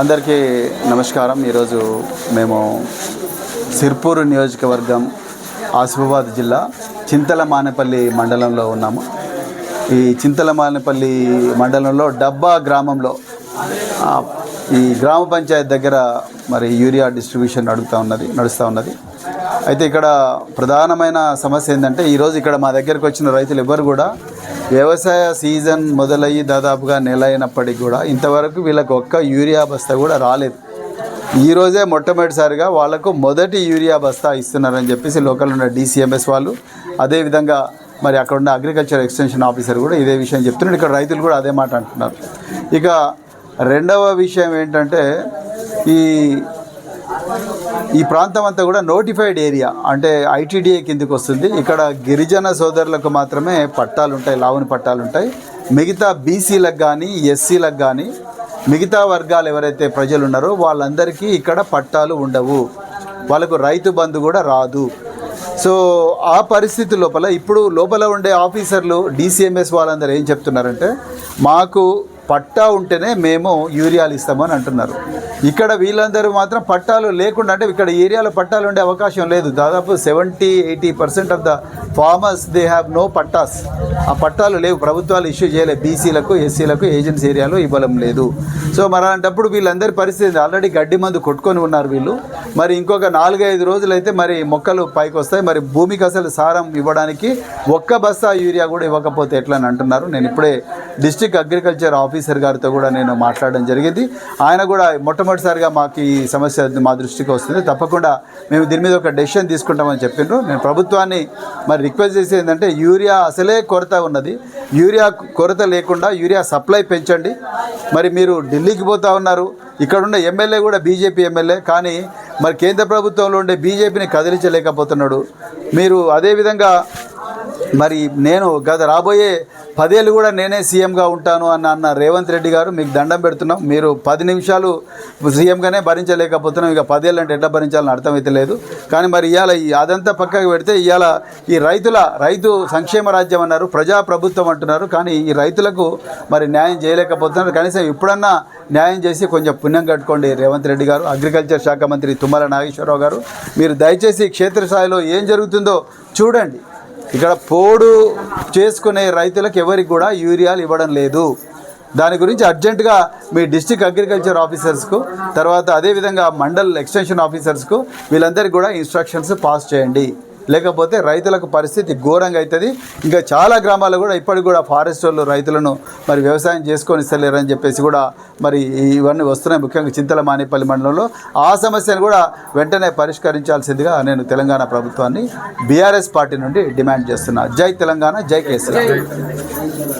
అందరికీ నమస్కారం. ఈరోజు మేము సిర్పూర్ నియోజకవర్గం ఆసిఫాబాద్ జిల్లా చింతల మానేపల్లి మండలంలో ఉన్నాము. ఈ చింతల మానేపల్లి మండలంలో డబ్బా గ్రామంలో ఈ గ్రామ పంచాయత్ దగ్గర మరి యూరియా డిస్ట్రిబ్యూషన్ నడుస్తూ ఉన్నది నడుస్తూ ఉన్నది. అయితే ఇక్కడ ప్రధానమైన సమస్య ఏంటంటే ఈరోజు ఇక్కడ మా దగ్గరకు వచ్చిన రైతులు ఎవ్వరు కూడా వ్యవసాయ సీజన్ మొదలయ్యి దాదాపుగా నెల అయినప్పటికీ కూడా ఇంతవరకు వీళ్ళకు ఒక్క యూరియా బస్తా కూడా రాలేదు. ఈరోజే మొట్టమొదటిసారిగా వాళ్ళకు మొదటి యూరియా బస్తా ఇస్తున్నారని చెప్పేసి లోకల్ ఉన్న డీసీఎంఎస్ వాళ్ళు అదేవిధంగా మరి అక్కడ ఉన్న అగ్రికల్చర్ ఎక్స్టెన్షన్ ఆఫీసర్ కూడా ఇదే విషయం చెప్తున్నారు. ఇక్కడ రైతులు కూడా అదే మాట అంటున్నారు. ఇక రెండవ విషయం ఏంటంటే ఈ ఈ ప్రాంతం అంతా కూడా నోటిఫైడ్ ఏరియా అంటే ఐటీడీఏ కిందకి వస్తుంది. ఇక్కడ గిరిజన సోదరులకు మాత్రమే పట్టాలు ఉంటాయి లావుని పట్టాలు ఉంటాయి మిగతా బీసీలకు కానీ ఎస్సీలకు కానీ మిగతా వర్గాలు ఎవరైతే ప్రజలు ఉన్నారో వాళ్ళందరికీ ఇక్కడ పట్టాలు ఉండవు. వాళ్ళకు రైతు బంధు కూడా రాదు. సో ఆ పరిస్థితి లోపల ఇప్పుడు లోపల ఉండే ఆఫీసర్లు డీసీఎంఎస్ వాళ్ళందరూ ఏం చెప్తున్నారంటే మాకు పట్టా ఉంటేనే మేము యూరియాలు ఇస్తామని అంటున్నారు. ఇక్కడ వీళ్ళందరూ మాత్రం పట్టాలు లేకుండా అంటే ఇక్కడ ఏరియాలో పట్టాలు ఉండే అవకాశం లేదు. దాదాపు seventy eighty percent of the farmers they have no pattas. ఆ పట్టాలు లేవు. ప్రభుత్వాలు ఇష్యూ చేయలేదు. బీసీలకు ఎస్సీలకు ఏజెన్సీ ఏరియాలో ఇవ్వడం లేదు. సో మరి అలాంటప్పుడు వీళ్ళందరి పరిస్థితి ఆల్రెడీ గడ్డి మందు కొట్టుకొని ఉన్నారు వీళ్ళు. మరి ఇంకొక నాలుగైదు రోజులు అయితే మరి మొక్కలు పైకి వస్తాయి. మరి భూమికి అసలు సారం ఇవ్వడానికి ఒక్క బస్తా యూరియా కూడా ఇవ్వకపోతే ఎట్లా అని అంటున్నారు. నేను ఇప్పుడే డిస్ట్రిక్ట్ అగ్రికల్చర్ ఆఫీసర్ గారితో కూడా నేను మాట్లాడడం జరిగింది. ఆయన కూడా మొట్టమొదటిసారిగా మాకు ఈ సమస్య మా దృష్టికి వస్తుంది. తప్పకుండా మేము దీని మీద ఒక డెసిషన్ తీసుకుంటామని చెప్పిండ్రు. నేను ప్రభుత్వాన్ని మరి రిక్వెస్ట్ చేసేది ఏంటంటే యూరియా అసలే కొరత ఉన్నది. యూరియా కొరత లేకుండా యూరియా సప్లై పెంచండి. మరి మీరు ఢిల్లీకి పోతా ఉన్నారు. ఇక్కడ ఉన్న ఎమ్మెల్యే కూడా బీజేపీ ఎమ్మెల్యే. కానీ మరి కేంద్ర ప్రభుత్వంలో ఉండే బీజేపీని కదిలించలేకపోతున్నాడు. మీరు అదేవిధంగా మరి నేను గత రాబోయే పదేళ్ళు కూడా నేనే సీఎంగా ఉంటాను అన్న అన్న రేవంత్ రెడ్డి గారు మీకు దండం పెడుతున్నాం. మీరు పది నిమిషాలు సీఎంగానే భరించలేకపోతున్నాం. ఇక పదేళ్ళు అంటే ఎట్లా భరించాలని అర్థమైతే లేదు. కానీ మరి ఇవాళ ఈ అదంతా పక్కకు పెడితే ఇవాళ ఈ రైతుల రైతు సంక్షేమ రాజ్యం అన్నారు ప్రజా ప్రభుత్వం అంటున్నారు. కానీ ఈ రైతులకు మరి న్యాయం చేయలేకపోతున్నారు. కనీసం ఇప్పుడన్నా న్యాయం చేసి కొంచెం పుణ్యం కట్టుకోండి రేవంత్ రెడ్డి గారు. అగ్రికల్చర్ శాఖ మంత్రి తుమ్మల నాగేశ్వరరావు గారు. మీరు దయచేసి క్షేత్రస్థాయిలో ఏం జరుగుతుందో చూడండి. ఇక్కడ పోడు చేసుకునే రైతులకు ఎవరికి కూడా యూరియాలు ఇవ్వడం లేదు. దాని గురించి అర్జెంటుగా మీ డిస్టిక్ అగ్రికల్చర్ ఆఫీసర్స్కు తర్వాత అదేవిధంగా మండల్ ఎక్స్టెన్షన్ ఆఫీసర్స్కు వీళ్ళందరికీ కూడా ఇన్స్ట్రక్షన్స్ పాస్ చేయండి. లేకపోతే రైతులకు పరిస్థితి ఘోరంగా అవుతుంది. ఇంకా చాలా గ్రామాల్లో కూడా ఇప్పటికి కూడా ఫారెస్ట్ వాళ్ళు రైతులను మరి వ్యవసాయం చేసుకొని ఇస్తలేరని చెప్పేసి కూడా మరి ఇవన్నీ వస్తున్నాయి. ముఖ్యంగా చింతల మానేపల్లి మండలంలో ఆ సమస్యను కూడా వెంటనే పరిష్కరించాల్సిందిగా నేను తెలంగాణ ప్రభుత్వాన్ని బీఆర్ఎస్ పార్టీ నుండి డిమాండ్ చేస్తున్నా. జై తెలంగాణ జై కేసీఆర్.